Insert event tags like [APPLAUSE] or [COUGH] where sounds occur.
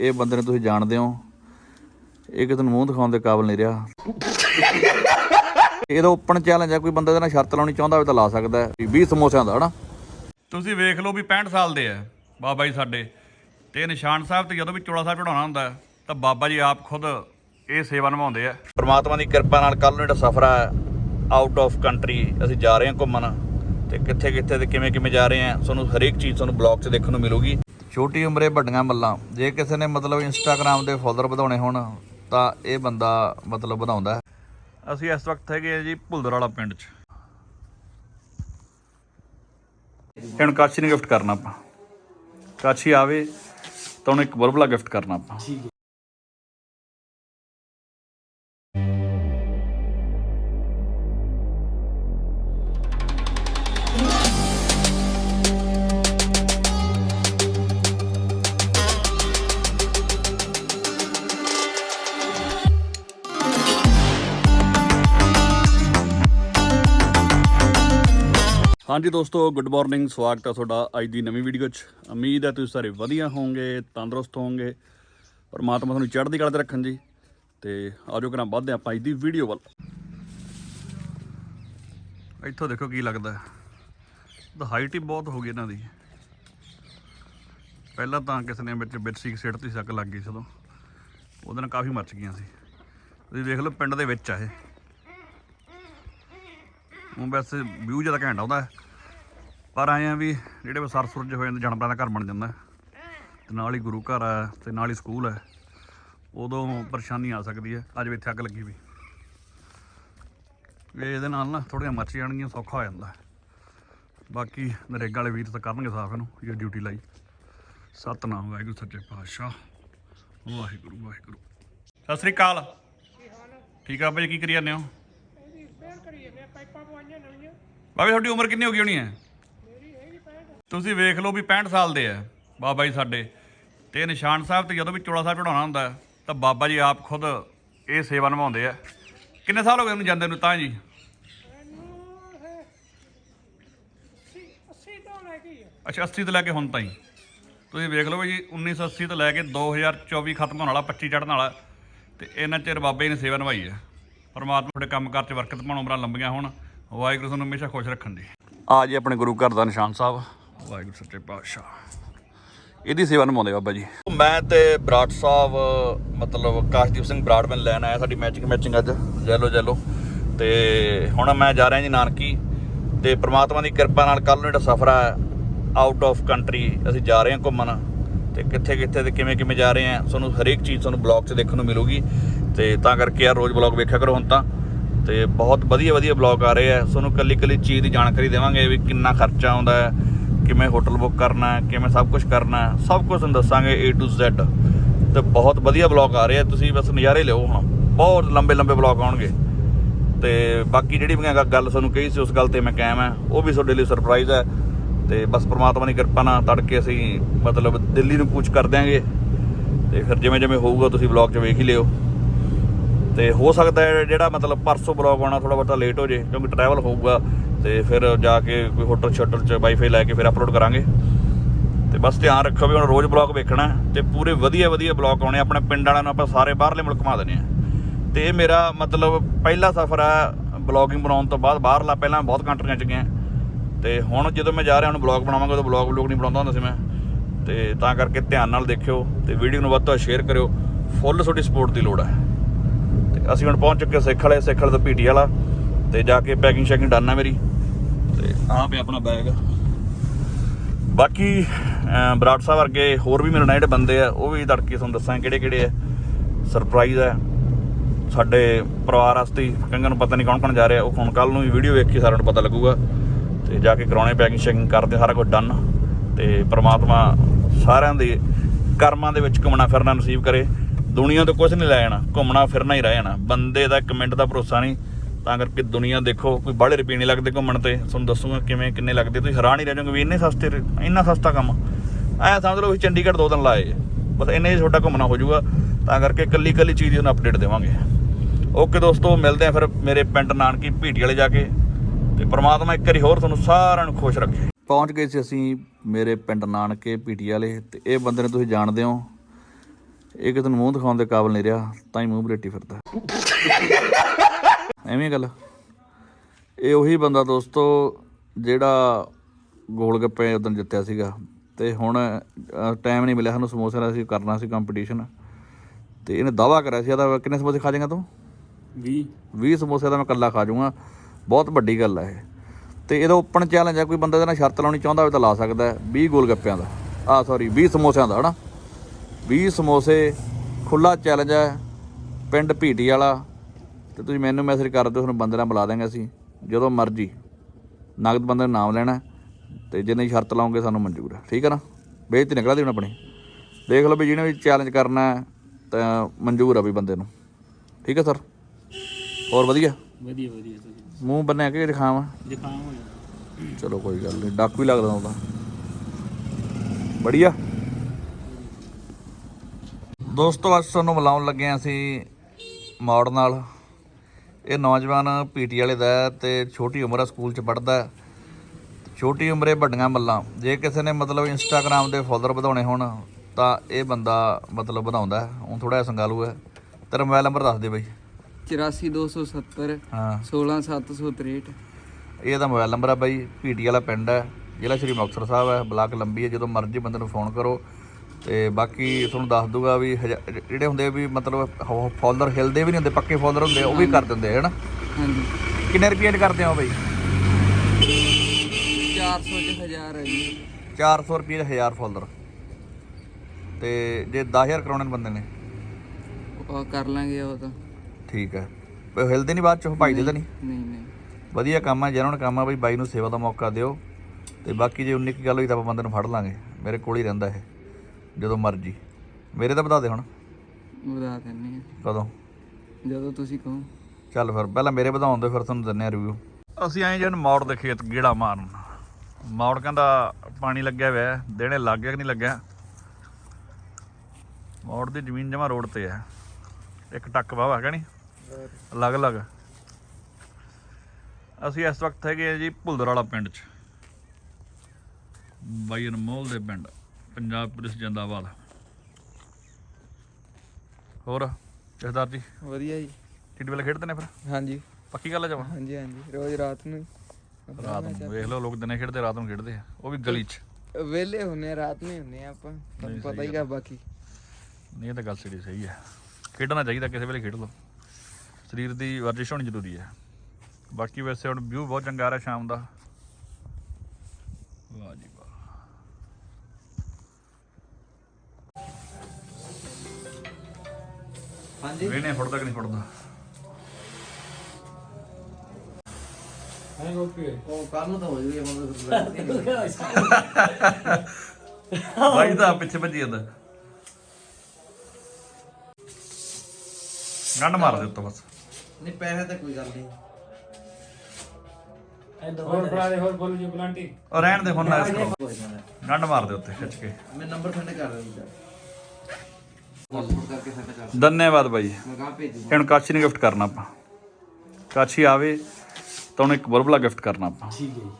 ਇਹ ਬੰਦੇ ਨੂੰ ਤੁਸੀਂ ਜਾਣਦੇ ਹੋ। ਇਹ ਕਿਸੇ ਨੂੰ ਮੂੰਹ ਦਿਖਾਉਣ ਦੇ ਕਾਬਿਲ ਨਹੀਂ ਰਿਹਾ। ਇਹਦਾ ਓਪਨ ਚੈਲੰਜ ਹੈ ਕੋਈ ਬੰਦਾ ਇਹਦੇ ਨਾਲ ਸ਼ਰਤ ਲਾਉਣੀ ਚਾਹੁੰਦਾ ਹੋਵੇ ਤਾਂ ਲਾ ਸਕਦਾ ਹੈ। 20 ਸਮੋਸਿਆਂ ਦਾ ਹਨਾ। ਤੁਸੀਂ ਵੇਖ ਲਓ ਵੀ 65 ਸਾਲ ਦੇ ਆ ਬਾਬਾ ਜੀ ਸਾਡੇ। ਤੇ ਨਿਸ਼ਾਨ ਸਾਹਿਬ ਤੇ ਜਦੋਂ ਵੀ ਚੋਲਾ ਸਾਹਿਬ ਚੜਾਉਣਾ ਹੁੰਦਾ ਹੈ, ਤਾਂ ਬਾਬਾ ਜੀ ਆਪ ਖੁਦ ਇਹ ਸੇਵਾ ਨਿਭਾਉਂਦੇ ਆ। ਪ੍ਰਮਾਤਮਾ ਦੀ ਕਿਰਪਾ ਨਾਲ ਕੱਲ ਨੂੰ ਜਿਹੜਾ ਸਫ਼ਰ ਹੈ ਆਊਟ ਆਫ ਕੰਟਰੀ ਅਸੀਂ ਜਾ ਰਹੇ ਹਾਂ ਘੁੰਮਣ। ਤੇ ਕਿੱਥੇ ਕਿੱਥੇ ਤੇ ਕਿਵੇਂ ਕਿਵੇਂ ਜਾ ਰਹੇ ਹਾਂ ਤੁਹਾਨੂੰ ਹਰੇਕ ਚੀਜ਼ ਤੁਹਾਨੂੰ ਬਲੌਗ 'ਚ ਦੇਖਣ ਨੂੰ ਮਿਲੂਗੀ। ਛੋਟੀ ਉਮਰੇ ਵੱਡੀਆਂ ਮੱਲਾਂ। ਜੇ ਕਿਸੇ ਨੇ ਮਤਲਬ ਇੰਸਟਾਗ੍ਰam ਦੇ ਫਾਲੋਅਰ ਵਧਾਉਣੇ ਹੋਣ ਤਾਂ ਇਹ ਬੰਦਾ ਮਤਲਬ ਵਧਾਉਂਦਾ ਅਸੀਂ ਇਸ ਵਕਤ ਹੈਗੇ ਆ ਜੀ ਭੁੱਲਰ ਵਾਲਾ ਪਿੰਡ 'ਚ। ਹੁਣ ਕਾਸ਼ੀ ਨੂੰ ਗਿਫਟ ਕਰਨਾ ਆਪਾਂ। ਕਾਸ਼ੀ ਆਵੇ ਤਾਂ ਉਹਨੂੰ ਇੱਕ ਬੁਲਬੁਲਾ ਗਿਫਟ ਕਰਨਾ ਆਪਾਂ। ਹਾਂਜੀ ਦੋਸਤੋ ਗੁੱਡ ਮਾਰਨਿੰਗ ਸਵਾਗਤ ਹੈ ਤੁਹਾਡਾ ਅੱਜ ਦੀ ਨਵੀਂ ਵੀਡੀਓ 'ਚ। ਉਮੀਦ ਹੈ ਤੁਸੀਂ ਸਾਰੇ ਵਧੀਆ ਹੋਵੋਗੇ, ਤੰਦਰੁਸਤ ਹੋਵੋਗੇ, ਪਰਮਾਤਮਾ ਤੁਹਾਨੂੰ ਚੜ੍ਹਦੀ ਕਲਾ ਤੇ ਰੱਖਣ ਜੀ। ਤੇ ਆਜੋ ਕਰਾਂ ਵੱਧਦੇ ਆਪਾਂ ਅੱਜ ਦੀ ਵੀਡੀਓ ਵੱਲ। ਇੱਥੋਂ ਦੇਖੋ ਕੀ ਲੱਗਦਾ ਤਾਂ ਹਾਈਟ ਹੀ ਬਹੁਤ ਹੋ ਗਈ ਇਹਨਾਂ ਦੀ। ਪਹਿਲਾਂ ਤਾਂ ਕਿਸੇ ਨੇ ਵਿੱਚ ਬਿਰਸੀ ਸਿੱਟ ਦੀ ਸੱਕ ਲੱਗ ਗਈ ਜਦੋਂ ਉਹਦੇ ਨਾਲ ਕਾਫੀ ਮੱਚ ਗਈਆਂ ਸੀ। ਤੁਸੀਂ ਦੇਖ ਲਓ ਪਿੰਡ ਦੇ ਵਿੱਚ ਆ ਇਹ। ਉਹ ਵੈਸੇ ਵਿਊ ਜ਼ਿਆਦਾ ਘੈਂਟ ਆਉਂਦਾ ਹੈ। ਪਰ ਆਏ ਆ ਵੀ ਜਿਹੜੇ ਸਰ ਸੁਰਜ ਹੋ ਜਾਂਦੇ ਜਾਨਵਰਾਂ ਦਾ ਘਰ ਬਣ ਜਾਂਦਾ। ਤੇ ਨਾਲ ਹੀ ਗੁਰੂ ਘਰ ਹੈ ਤੇ ਨਾਲ ਹੀ ਸਕੂਲ ਹੈ ਉਦੋਂ ਪਰੇਸ਼ਾਨੀ ਆ ਸਕਦੀ ਹੈ ਅੱਜ ਵੀ ਇੱਥੇ ਅੱਗ ਲੱਗੀ ਵੀ। ਇਹ ਇਹਦੇ ਨਾਲ ਨਾ ਥੋੜ੍ਹੀਆਂ ਮੱਚ ਜਾਣਗੀਆਂ ਸੌਖਾ ਹੋ ਜਾਂਦਾ। ਬਾਕੀ ਨਰੇਗਾ ਵਾਲੇ ਵੀਰ ਤਾਂ ਕਰਨਗੇ ਸਾਫ਼ ਇਹਨੂੰ ਇਹ ਡਿਊਟੀ ਲਾਈ। ਸਤਨਾਮ ਵਾਹਿਗੁਰੂ ਸੱਚੇ ਪਾਤਸ਼ਾਹ। ਵਾਹਿਗੁਰੂ ਵਾਹਿਗੁਰੂ। ਸਤਿ ਸ੍ਰੀ ਅਕਾਲ। ਠੀਕ ਆ ਭਾਈ ਕੀ ਕਰੀ ਜਾਂਦੇ ਹੋ? ਬਾਬੇ ਤੁਹਾਡੀ ਉਮਰ ਕਿੰਨੀ ਹੋ ਗਈ ਹੋਣੀ ਹੈ? ਤੁਸੀਂ ਵੇਖ ਲਓ ਵੀ 65 ਸਾਲ ਦੇ ਆ ਬਾਬਾ ਜੀ ਸਾਡੇ। ਤੇ ਨਿਸ਼ਾਨ ਸਾਹਿਬ ਤੇ ਜਦੋਂ ਵੀ ਚੋਲਾ ਸਾਹਿਬ ਚੜਾਉਣਾ ਹੁੰਦਾ, ਤਾਂ ਬਾਬਾ ਜੀ ਆਪ ਖੁਦ ਇਹ ਸੇਵਾ ਨਿਭਾਉਂਦੇ ਆ। ਕਿੰਨੇ ਸਾਲ ਹੋ ਗਏ ਉਹਨੂੰ ਜਾਂਦੇ ਨੂੰ? ਤਾਂ ਜੀ? ਅੱਛਾ 80 ਤੋਂ ਲੈ ਕੇ ਹੁਣ ਤਾਈਂ। ਤੁਸੀਂ ਵੇਖ ਲਓ ਵੀ ਜੀ 1980 ਤੋਂ ਲੈ ਕੇ 2024 ਖਤਮ ਹੋਣ ਵਾਲਾ 25 ਚੜ੍ਹਨ ਵਾਲਾ। ਤੇ ਇਹਨਾਂ ਚਿਰ ਬਾਬੇ ਨੇ ਸੇਵਾ ਨਿਭਾਈ ਹੈ। ਪਰਮਾਤਮਾ ਤੁਹਾਡੇ ਕੰਮਕਾਰ 'ਚ ਬਰਕਤ ਪਾਉਣ ਉਮਰਾਂ ਲੰਬੀਆਂ ਹੋਣ। ਵਾਹਿਗੁਰੂ ਤੁਹਾਨੂੰ ਹਮੇਸ਼ਾ ਖੁਸ਼ ਰੱਖਣ ਜੀ ਆ ਜੀ ਆਪਣੇ ਗੁਰੂ ਘਰ ਦਾ ਨਿਸ਼ਾਨ ਸਾਹਿਬ। ਵਾਹਿਗੁਰੂ ਸੱਚੇ ਪਾਤਸ਼ਾਹ। ਇਹਦੀ ਸੇਵਾ ਨਿਭਾਉਂਦੇ ਬਾਬਾ ਜੀ। ਮੈਂ ਤੇ ਬਰਾੜ ਸਾਹਿਬ ਮਤਲਬ ਕਾਸ਼ਦੀਪ ਸਿੰਘ ਬਰਾੜਮੈਨ ਲੈਣ ਆਇਆ ਸਾਡੀ ਮੈਚਿੰਗ ਮੈਚਿੰਗ ਅੱਜ ਜੈਲੋ ਜੈਲੋ। ਤੇ ਹੁਣ ਮੈਂ ਜਾ ਰਿਹਾ ਜੀ ਨਾਨਕੀ। ਤੇ ਪ੍ਰਮਾਤਮਾ ਦੀ ਕਿਰਪਾ ਨਾਲ ਕੱਲ ਨੂੰ ਜਿਹੜਾ ਸਫ਼ਰ ਹੈ ਆਊਟ ਆਫ ਕੰਟਰੀ ਅਸੀਂ ਜਾ ਰਹੇ ਹਾਂ ਘੁੰਮਣ। ਤੇ ਕਿੱਥੇ ਕਿੱਥੇ ਤੇ ਕਿਵੇਂ ਕਿਵੇਂ ਜਾ ਰਹੇ ਹਾਂ ਤੁਹਾਨੂੰ ਹਰੇਕ ਚੀਜ਼ ਤੁਹਾਨੂੰ ਬਲੌਗ 'ਚ ਦੇਖਣ ਨੂੰ ਮਿਲੂਗੀ। ਤੇ ਤਾਂ ਕਰਕੇ ਯਾਰ ਰੋਜ਼ ਬਲੌਗ ਵੇਖਿਆ ਕਰੋ ਹੁਣ ਤਾਂ। ਤੇ ਬਹੁਤ ਵਧੀਆ ਵਧੀਆ ਬਲੌਗ ਆ ਰਹੇ ਆ। ਤੁਹਾਨੂੰ ਕੱਲੀ ਕੱਲੀ ਚੀਜ਼ ਦੀ ਜਾਣਕਾਰੀ ਦੇਵਾਂਗੇ ਵੀ ਕਿੰਨਾ ਖਰਚਾ ਆਉਂਦਾ ਹੈ, ਕਿਵੇਂ ਹੋਟਲ ਬੁੱਕ ਕਰਨਾ ਹੈ, ਕਿਵੇਂ ਸਭ ਕੁਝ ਕਰਨਾ ਹੈ, ਸਭ ਕੁਝ ਤੁਹਾਨੂੰ ਦੱਸਾਂਗੇ A to Z ਤੇ ਬਹੁਤ ਵਧੀਆ ਬਲੌਗ ਆ ਰਹੇ ਆ। ਤੁਸੀਂ ਬਸ ਨਜ਼ਾਰੇ ਲਿਓ ਹੁਣ। ਬਹੁਤ ਲੰਬੇ ਲੰਬੇ ਬਲੌਗ ਆਉਣਗੇ। ਤੇ ਬਾਕੀ ਜਿਹੜੀ ਮੈਂ ਗੱਲ ਤੁਹਾਨੂੰ ਕਹੀ ਸੀ, ਉਸ ਗੱਲ ਤੇ ਮੈਂ ਕਾਇਮ ਆ। ਉਹ ਵੀ ਤੁਹਾਡੇ ਲਈ ਸਰਪ੍ਰਾਈਜ਼ ਹੈ ਤੇ ਬਸ ਪ੍ਰਮਾਤਮਾ ਦੀ ਕਿਰਪਾ ਨਾਲ ਤੜਕੇ ਅਸੀਂ ਮਤਲਬ ਦਿੱਲੀ ਨੂੰ ਪੂਛ ਕਰ ਦਿਆਂਗੇ। ਤੇ ਫਿਰ ਜਿਵੇਂ ਜਿਵੇਂ ਹੋਊਗਾ ਤੁਸੀਂ ਬਲੌਗ 'ਚ ਵੇਖ ਹੀ ਲਿਓ। ਤੇ ਹੋ ਸਕਦਾ ਹੈ ਜਿਹੜਾ ਮਤਲਬ ਪਰਸੋਂ ਬਲੌਗ ਆਉਣਾ ਥੋੜਾ ਬਹੁਤਾ ਲੇਟ ਹੋ ਜੇ, ਕਿਉਂਕਿ ਟਰੈਵਲ ਹੋਊਗਾ, ਤੇ ਫਿਰ ਜਾ ਕੇ ਕੋਈ ਹੋਟਲ ਸ਼ਟਲ 'ਚ ਵਾਈਫਾਈ ਲੈ ਕੇ ਫਿਰ ਅਪਲੋਡ ਕਰਾਂਗੇ। ਤੇ ਬਸ ਧਿਆਨ ਰੱਖੋ ਵੀ ਹੁਣ ਰੋਜ਼ ਬਲੌਗ ਵੇਖਣਾ ਹੈ, ਤੇ ਪੂਰੇ ਵਧੀਆ ਵਧੀਆ ਬਲੌਗ ਆਉਣੇ ਆਪਣੇ ਪਿੰਡ ਵਾਲਿਆਂ ਨੂੰ ਆਪਾਂ ਸਾਰੇ ਬਾਹਰਲੇ ਮੁਲਕ ਘੁਮਾ ਦੇਣੇ ਆ ਤੇ ਇਹ ਮੇਰਾ ਮਤਲਬ ਪਹਿਲਾ ਸਫ਼ਰ ਹੈ ਬਲੌਗਿੰਗ ਬਣਾਉਣ ਤੋਂ ਬਾਅਦ ਬਾਹਰਲਾ ਪਹਿਲਾਂ ਬਹੁਤ ਕੰਟਰੀਆਂ 'ਚ ਗਿਆ। ਤੇ ਹੁਣ ਜਦੋਂ ਮੈਂ ਜਾ ਰਿਹਾ, ਹੁਣ ਬਲੌਗ ਬਣਾਵਾਂਗਾ, ਉਦੋਂ ਬਲੌਗ ਬਲੌਗ ਨਹੀਂ ਬਣਾਉਂਦਾ ਹੁੰਦਾ ਸੀ ਮੈਂ। ਤੇ ਤਾਂ ਕਰਕੇ ਧਿਆਨ ਨਾਲ ਦੇਖਿਓ, ਤੇ ਵੀਡੀਓ ਨੂੰ ਵੱਧ ਤੋਂ ਵੱਧ ਸ਼ੇਅਰ ਕਰਿਓ। ਫੁੱਲ ਤੁਹਾਡੀ ਸਪੋਰਟ ਦੀ ਲੋੜ ਹੈ। ਅਸੀਂ ਹੁਣ ਪਹੁੰਚ ਚੁੱਕੇ ਸਿੱਖ ਵਾਲੇ ਸਿੱਖ ਵਾਲੇ ਤੋਂ ਪੀਟੀ ਵਾਲਾ ਤੇ ਜਾ ਕੇ ਪੈਕਿੰਗ ਸ਼ੈਕਿੰਗ ਡਨ ਆ ਮੇਰੀ। ਤੇ ਆਹ ਪਿਆ ਆਪਣਾ ਬੈਗ ਬਾਕੀ ਅਮ ਬਰਾੜ ਸਾਹਿਬ ਵਰਗੇ ਹੋਰ ਵੀ ਮੇਰੇ ਨਾਲ ਜਿਹੜੇ ਬੰਦੇ ਆ ਉਹ ਵੀ ਤੜਕੇ ਤੁਹਾਨੂੰ ਦੱਸਾਂ ਕਿਹੜੇ ਕਿਹੜੇ ਆ। ਸਰਪ੍ਰਾਈਜ਼ ਹੈ ਸਾਡੇ ਪਰਿਵਾਰ ਵਾਸਤੇ ਹੀ, ਨੂੰ ਪਤਾ ਨਹੀਂ ਕੌਣ ਕੌਣ ਜਾ ਰਿਹਾ। ਉਹ ਹੁਣ ਕੱਲ ਨੂੰ ਵੀ ਵੀਡੀਓ ਵੇਖ ਕੇ ਸਾਰਿਆਂ ਨੂੰ ਪਤਾ ਲੱਗੂਗਾ। ਤੇ ਜਾ ਕੇ ਕਰਾਉਣੇ ਪੈਕਿੰਗ ਸ਼ੈਕਿੰਗ ਕਰਦੇ ਸਾਰਾ ਕੁਝ ਡਨ ਤੇ ਪ੍ਰਮਾਤਮਾ ਸਾਰਿਆਂ ਦੇ ਕਰਮਾਂ ਦੇ ਵਿੱਚ ਘੁੰਮਣਾ ਫਿਰਨਾ ਨਸੀਬ ਕਰੇ। ਦੁਨੀਆ ਤੋਂ ਕੁਝ ਨਹੀਂ ਲੈ ਜਾਣਾ, ਘੁੰਮਣਾ, ਫਿਰਨਾ ਹੀ ਰਹਿ ਜਾਣਾ। ਬੰਦੇ ਦਾ ਇੱਕ ਮਿੰਟ ਦਾ ਭਰੋਸਾ ਨਹੀਂ, ਤਾਂ ਕਰਕੇ ਦੁਨੀਆ ਦੇਖੋ, ਕੋਈ ਬਾਹਲੇ ਰੁਪਏ ਨਹੀਂ ਲੱਗਦੇ ਘੁੰਮਣ ਤੇ। ਤੁਹਾਨੂੰ ਦੱਸੂਗਾ ਕਿਵੇਂ, ਕਿੰਨੇ ਲੱਗਦੇ। ਤੁਸੀਂ ਹੈਰਾਨ ਹੀ ਰਹਿ ਜਾਓਗੇ ਵੀ ਇੰਨੇ ਸਸਤੇ ਰੇ- ਇੰਨਾ ਸਸਤਾ ਕੰਮ। ਐ ਸਮਝ ਲਓ ਅਸੀਂ ਚੰਡੀਗੜ੍ਹ ਦੋ ਦਿਨ ਲਾਏ ਬਸ ਇੰਨੇ 'ਚ ਤੁਹਾਡਾ ਘੁੰਮਣਾ ਹੋ ਜਾਊਗਾ, ਤਾਂ ਕਰਕੇ ਕੱਲੀ ਕੱਲੀ ਚੀਜ਼ ਦੀ ਤੁਹਾਨੂੰ ਅਪਡੇਟ ਦੇਵਾਂਗੇ। ਓਕੇ ਦੋਸਤੋ, ਮਿਲਦੇ ਆ ਫਿਰ ਮੇਰੇ ਪਿੰਡ ਨਾਨਕੀ ਭੀਟੀ ਵਾਲੇ ਜਾ ਕੇ। ਤੇ ਪ੍ਰਮਾਤਮਾ ਇੱਕ ਵਾਰੀ ਹੋਰ ਤੁਹਾਨੂੰ ਸਾਰਿਆਂ ਨੂੰ ਖੁਸ਼ ਰੱਖੇ। ਪਹੁੰਚ ਗਏ ਸੀ ਅਸੀਂ ਮੇਰੇ ਪਿੰਡ ਨਾਨਕੇ ਭੀਟੀ ਵਾਲੇ, ਤੇ ਇਹ ਬੰਦੇ ਨੂੰ ਤੁਸੀਂ ਜਾਣਦੇ ਹੋ। ਇਹ ਕਿਸੇ ਨੂੰ ਮੂੰਹ ਦਿਖਾਉਣ ਦੇ ਕਾਬਿਲ ਨਹੀਂ ਰਿਹਾ ਤਾਂ ਹੀ ਮੂੰਹ ਬਲੇਟੀ ਫਿਰਦਾ। ਐਵੇਂ ਗੱਲ। ਇਹ ਉਹੀ ਬੰਦਾ ਦੋਸਤੋ ਜਿਹੜਾ ਗੋਲ ਗੱਪੇ ਉਦੋਂ ਜਿੱਤਿਆ ਸੀਗਾ। ਤੇ ਹੁਣ ਟਾਈਮ ਨਹੀਂ ਮਿਲਿਆ ਸਾਨੂੰ ਸਮੋਸੇ ਦਾ ਅਸੀਂ ਕਰਨਾ ਸੀ ਕੰਪੀਟੀਸ਼ਨ ਤੇ ਇਹਨੇ ਦਾਵਾ ਕਰਿਆ ਸੀ ਇਹਦਾ ਕਿੰਨੇ ਸਮੋਸੇ ਖਾ ਜਾਏਗਾ ਤੂੰ? 20 20 ਸਮੋਸੇ ਦਾ ਮੈਂ ਇਕੱਲਾ ਖਾ ਜਾਊਂਗਾ। ਬਹੁਤ ਵੱਡੀ ਗੱਲ ਹੈ ਇਹ। ਤੇ ਇਹਦਾ ਓਪਨ ਚੈਲੰਜ ਹੈ ਕੋਈ ਬੰਦਾ ਇਹਦੇ ਨਾਲ ਸ਼ਰਤ ਲਾਉਣੀ ਚਾਹੁੰਦਾ ਹੋਵੇ ਤਾਂ ਲਾ ਸਕਦਾ ਹੈ 20 ਗੋਲ ਗੱਪਿਆਂ ਦਾ। ਆ ਸੌਰੀ 20 ਸਮੋਸਿਆਂ ਦਾ ਹਨਾ? 20 ਸਮੋਸੇ ਖੁੱਲਾ ਚੈਲੰਜ ਹੈ ਪਿੰਡ ਭੀਟੀ ਵਾਲਾ। ਤੇ ਤੁਸੀਂ ਮੈਨੂੰ ਮੈਸੇਜ ਕਰ ਦਿਓ ਤੁਹਾਨੂੰ ਬੰਦੇ ਨਾਲ ਮਿਲਾ ਦਾਂਗੇ ਅਸੀਂ ਜਦੋਂ ਮਰਜ਼ੀ। ਨਗਦ ਬੰਦੇ ਦਾ ਨਾਮ ਲੈਣਾ ਤੇ ਜਿੰਨੀ ਸ਼ਰਤ ਲਾਉਂਗੇ ਸਾਨੂੰ ਮਨਜ਼ੂਰ ਹੈ। ਠੀਕ ਹੈ ਨਾ? ਬੇਇੱਜ਼ਤੀ ਨਿਕਲਾ ਦੀ ਹੁਣ ਆਪਣੀ। ਦੇਖ ਲਓ ਵੀ ਜਿਹਨੇ ਵੀ ਚੈਲੰਜ ਕਰਨਾ ਤਾਂ ਮਨਜ਼ੂਰ ਆ ਵੀ ਬੰਦੇ ਨੂੰ। ਠੀਕ ਹੈ ਸਰ ਹੋਰ ਵਧੀਆ? ਵਧੀਆ ਵਧੀਆ ਮੂੰਹ ਬੰਨਿਆ ਕਿ ਦਿਖਾਵਾਂ? ਦਿਖਾਵਾਂ ਚਲੋ ਕੋਈ ਗੱਲ ਨਹੀਂ ਡਾਕੂ ਹੀ ਲੱਗਦਾ ਉਹਦਾ। ਬੜੀਆ ਦੋਸਤੋ ਅੱਜ ਤੁਹਾਨੂੰ ਮਿਲਾਉਣ ਲੱਗੇ ਹਾਂ ਅਸੀਂ ਮੌੜ ਨਾਲ। ਇਹ ਨੌਜਵਾਨ ਪੀਟੀ ਵਾਲੇ ਦਾ ਤੇ ਛੋਟੀ ਉਮਰ ਹੈ ਸਕੂਲ ਚ ਪੜਦਾ ਛੋਟੀ ਉਮਰੇ ਵੱਡੀਆਂ ਮੱਲਾਂ। ਜੇ ਕਿਸੇ ਨੇ ਮਤਲਬ ਇੰਸਟਾਗ੍ਰam ਦੇ ਫਾਲੋਅਰ ਵਧਾਉਣੇ ਹੋਣ ਤਾਂ ਇਹ ਬੰਦਾ ਮਤਲਬ ਵਧਾਉਂਦਾ ਹੈ। ਉਹ ਥੋੜਾ ਜਿਹਾ ਸੰਗਾਲੂ ਹੈ। ਤੇਰਾ ਮੋਬਾਈਲ ਨੰਬਰ ਦੱਸ ਦੇ ਬਾਈ। 84270 ਹਾਂ। 16763 ਇਹ ਦਾ ਮੋਬਾਈਲ ਨੰਬਰ ਆ ਬਾਈ। ਪੀਟੀ ਵਾਲਾ ਪਿੰਡ ਹੈ। ਜ਼ਿਲ੍ਹਾ ਸ਼੍ਰੀ ਮੁਕਤਸਰ ਸਾਹਿਬ ਹੈ। ਬਲਾਕ ਲੰਬੀ ਹੈ। ਜਦੋਂ ਮਰਜ਼ੀ ਬੰਦੇ ਨੂੰ ਫੋਨ ਕਰੋ। ਤੇ ਬਾਕੀ ਤੁਹਾਨੂੰ ਦੱਸ ਦੂਗਾ ਵੀ ਜਿਹੜੇ ਹੁੰਦੇ ਵੀ ਮਤਲਬ ਫਾਲੋਅਰ ਹਿਲਦੇ ਵੀ ਨਹੀਂ ਹੁੰਦੇ ਪੱਕੇ ਫਾਲੋਅਰ ਹੁੰਦੇ ਉਹ ਵੀ ਕਰ ਦਿੰਦੇ ਹਨ? ਹਾਂਜੀ। ਕਿੰਨੇ ਰੁਪਏ ਚ ਕਰਦੇ ਹੋ ਬਾਈ? 400 ਚ 1000 ਹੈ ਜੀ। 400 ਰੁਪਏ ਚ 1000 ਫਾਲੋਅਰ ਤੇ ਜੇ 10000 ਕਰਾਉਣੇ ਨੇ ਬੰਦੇ ਨੇ? ਉਹ ਕਰ ਲਾਂਗੇ ਉਹ ਤਾਂ। ਠੀਕ ਹੈ। ਉਹ ਹਿਲਦੇ ਨਹੀਂ ਬਾਅਦ ਚ ਉਹ ਭਾਈ ਦੇ ਤਾਂ ਨਹੀਂ? ਨਹੀਂ ਨਹੀਂ। ਵਧੀਆ ਕੰਮ ਹੈ ਜਿਹਨਾਂ ਕੰਮ ਆ ਬਈ ਬਾਈ ਨੂੰ ਸੇਵਾ ਦਾ ਮੌਕਾ ਦਿਓ। ਤੇ ਬਾਕੀ ਜੇ ਉਨੀ ਕੀ ਗੱਲ ਹੋਈ ਤਾਂ ਆਪਾਂ ਬੰਦੇ ਨੂੰ ਫੜ ਲਾਂਗੇ। ਮੇਰੇ ਕੋਲ ਹੀ ਰਹਿੰਦਾ ਇਹ। ਜਦੋਂ ਮਰਜ਼ੀ। ਮੇਰੇ ਤਾਂ ਵਧਾ ਦੇ ਹੁਣ। ਵਧਾ ਦਿੰਨੇ ਆ। ਕਦੋਂ? ਜਦੋਂ ਤੁਸੀਂ ਕਹੋ। ਚੱਲ ਫਿਰ ਪਹਿਲਾਂ ਮੇਰੇ ਵਧਾਉਣ ਦੇ ਫਿਰ ਤੁਹਾਨੂੰ ਦਿੰਨੇ ਆ ਰਿਵਿਊ ਅਸੀਂ ਆਏ ਜਨ ਮੌੜ ਦੇ ਖੇਤ ਗੇੜਾ ਮਾਰਨ। ਮੌੜ ਕਹਿੰਦਾ ਪਾਣੀ ਲੱਗਿਆ ਹੋਇਆ ਦੇਣੇ ਲੱਗ ਗਿਆ ਕਿ ਨਹੀਂ ਲੱਗਿਆ? ਮੌੜ ਦੀ ਜ਼ਮੀਨ ਜਮਾ ਰੋਡ ਤੇ ਹੈ। ਇੱਕ ਟੱਕ ਵਾਵਾ ਹੈਗਾ ਨਹੀਂ? ਅਲੱਗ ਅਲੱਗ ਅਸੀਂ ਇਸ ਵਕਤ ਹੈਗੇ ਆ ਜੀ ਭੁੱਲਦਰ ਵਾਲਾ ਪਿੰਡ 'ਚ। ਬਾਈ ਅਨਮੋਲ ਦੇ ਪਿੰਡ। ਪੰਜਾਬ ਪੁਲਿਸ ਜਿੰਦਾਬਾਦ। ਹੋਰ ਜਸਦਾਰ ਜੀ? ਵਧੀਆ ਜੀ। ਟਿੱਡੀ ਵੇਲੇ ਖੇਡਦੇ ਨੇ ਫਿਰ? ਹਾਂਜੀ। ਪੱਕੀ ਗੱਲ ਹੈ ਜਮਾ? ਹਾਂਜੀ ਹਾਂਜੀ। ਰੋਜ਼ ਰਾਤ ਨੂੰ ਰਾਤ ਨੂੰ ਵੇਖ ਲਓ ਲੋਕ ਦਿਨੇ ਖੇਡਦੇ ਰਾਤ ਨੂੰ ਖੇਡਦੇ ਆ। ਉਹ ਵੀ ਗਲੀ 'ਚ। ਵੇਲੇ ਹੁੰਨੇ ਆ ਰਾਤ ਨੂੰ ਹੁੰਨੇ ਆ ਆਪਾਂ। ਤੁਹਾਨੂੰ ਪਤਾ ਹੀ ਆ ਬਾਕੀ। ਨਹੀਂ ਇਹ ਤਾਂ ਗੱਲ ਸਹੀ ਹੈ ਖੇਡਣਾ ਚਾਹੀਦਾ ਕਿਸੇ ਵੇਲੇ ਖੇਡ ਲਓ। ਸਰੀਰ ਦੀ ਵਰਜਿਸ਼ ਹੋਣੀ ਜ਼ਰੂਰੀ ਹੈ ਬਾਕੀ ਵੈਸੇ ਹੁਣ ਵਿਊ ਬਹੁਤ ਚੰਗਾ ਆ ਰਿਹਾ ਸ਼ਾਮ ਦਾ। ਵਾਹ ਜੀ ਹਾਂਜੀ। ਵੇਨੇ ਫੁੱਟਦਾ ਕਿ ਨਹੀਂ ਫੁੱਟਦਾ। ਉਹ ਕੱਲ [LAUGHS] ਨੂੰ ਤਾਂ ਹੋ ਜੂਗੀ ਬਾਈ ਤਾਂ ਪਿੱਛੇ ਭੱਜੀ ਜਾਂਦਾ। ਗੰਢ ਮਾਰ ਦੇ ਉੱਤੋਂ ਬਸ। ਨਹੀਂ ਪੈਸੇ ਤਾਂ ਕੋਈ ਗੱਲ ਨਹੀਂ। ਹੋਰ ਦੇ ਹੋਰ ਬੋਲੂ ਜੀ ਬਲਾਂਟੀ ਉਹ ਰਹਿਣ ਦੇ ਹੁਣ ਨਾ ਇਸ ਕਰੋ ਗੰਢ ਮਾਰ ਦੇ ਉੱਤੇ ਖਿੱਚ ਕੇ। ਮੈਂ ਨੰਬਰ ਸੈਂਡ ਕਰ ਦਿੰਦਾ ਧੰਨਵਾਦ ਬਾਈ। ਮੈਂ ਹੁਣ ਕਾਛੀ ਨੂੰ ਗਿਫਟ ਕਰਨਾ ਆਪਾਂ। ਕਾਛੀ ਆਵੇ ਤਾਂ ਉਹਨੂੰ ਇੱਕ ਬਲਬਲਾ ਗਿਫਟ ਕਰਨਾ ਆਪਾਂ। ਠੀਕ ਹੈ ਜੀ।